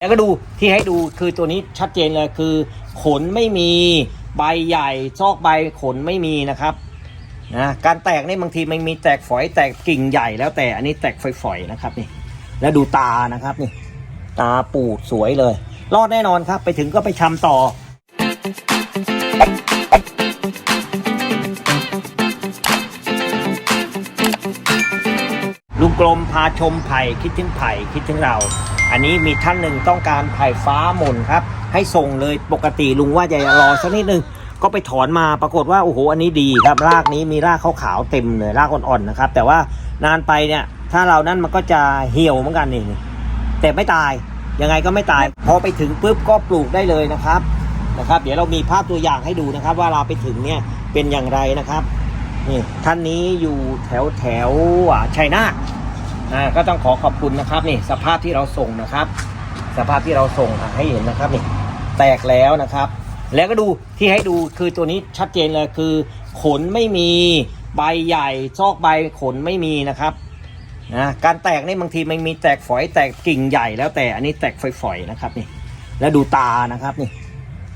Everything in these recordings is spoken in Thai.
แล้วก็ดูที่ให้ดูคือตัวนี้ชัดเจนเลยคือ ขนไม่มีใบใหญ่ซอกใบขนไม่มีนะครับนะการแตกนี่บางทีมันมีแตกฝอยแตกกิ่งใหญ่แล้วแต่อันนี้แตกฝอยๆนะครับนี่ แล้วดูตานะครับนี่ ตาปูดสวยเลย รอดแน่นอนครับ ไปถึงก็ไปชำต่อ พาชมไผ่คิดถึงไผ่คิดถึงเรา อันนี้มีท่านหนึ่งต้องการไผ่ฟ้าหม่นครับ ให้ส่งเลยปกติลุงว่าจะรอสักนิดนึงก็ไปถอนมาปรากฏว่าโอ้โหอันนี้ดีครับรากนี้มีรากขาวๆเต็มเลยรากอ่อนๆนะครับ แต่ว่านานไปเนี่ยถ้าเรานั่นมันก็จะเหี่ยวเหมือนกันนี่แต่ไม่ตายยังไงก็ไม่ตาย พอไปถึงปุ๊บก็ปลูกได้เลยนะครับนะครับ เดี๋ยวเรามีภาพตัวอย่างให้ดูนะครับ ว่าเราไปถึงเนี่ยเป็นอย่างไรนะครับนี่ท่านนี้อยู่แถวแถวชัยนาท อ่าก็ต้องขอขอบคุณนะครับนี่สภาพที่เราส่งนะครับ สภาพที่เราส่งให้เห็นนะครับนี่แตกแล้วนะครับ แล้วก็ดูที่ให้ดูคือตัวนี้ชัดเจนเลยคือ ขนไม่มีใบใหญ่ซอกใบขนไม่มีนะครับนะการแตกนี่บางทีมันมีแตกฝอยแตกกิ่งใหญ่แล้วแต่อันนี้แตกฝอยๆนะครับนี่ แล้วดูตานะครับนี่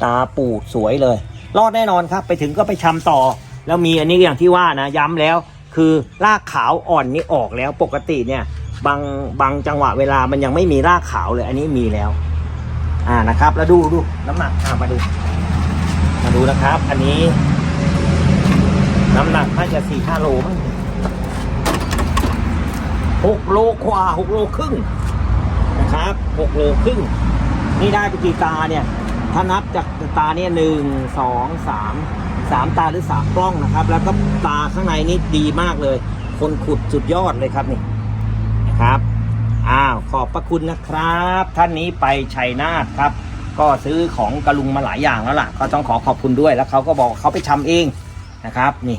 ตาปูดสวยเลย รอดแน่นอนครับ ไปถึงก็ไปชำต่อ แล้วมีอันนี้อย่างที่ว่านะย้ำแล้ว คือรากขาวอ่อนนี่ออกแล้วปกติเนี่ยบางบางจังหวะเวลามันยังไม่มีรากขาวเลยอันนี้มีแล้ว อ่านะครับ แล้วดูดูน้ำหนักอ่ามาดู มาดูนะครับ อันนี้ น้ำหนักน่าจะสี่ห้าโลมั้งหกโลกว่าหกโลครึ่งนะครับหกโลครึ่งนี่ได้ไปกี่ตาเนี่ย ถ้านับจากตาเนี่ยหนึ่งสองสามสามตาหรือสามกล้องนะครับ แล้วก็ตาข้างในนี่ดีมากเลย คนขุดสุดยอดเลยครับนี่นะครับอ้าวขอบพระคุณนะครับ ท่านนี้ไปชัยนาทครับ ก็ซื้อของกระลุงมาหลายอย่างแล้วล่ะ ก็ต้องขอขอบคุณด้วยแล้วเขาก็บอกเขาไปทำเองนะครับนี่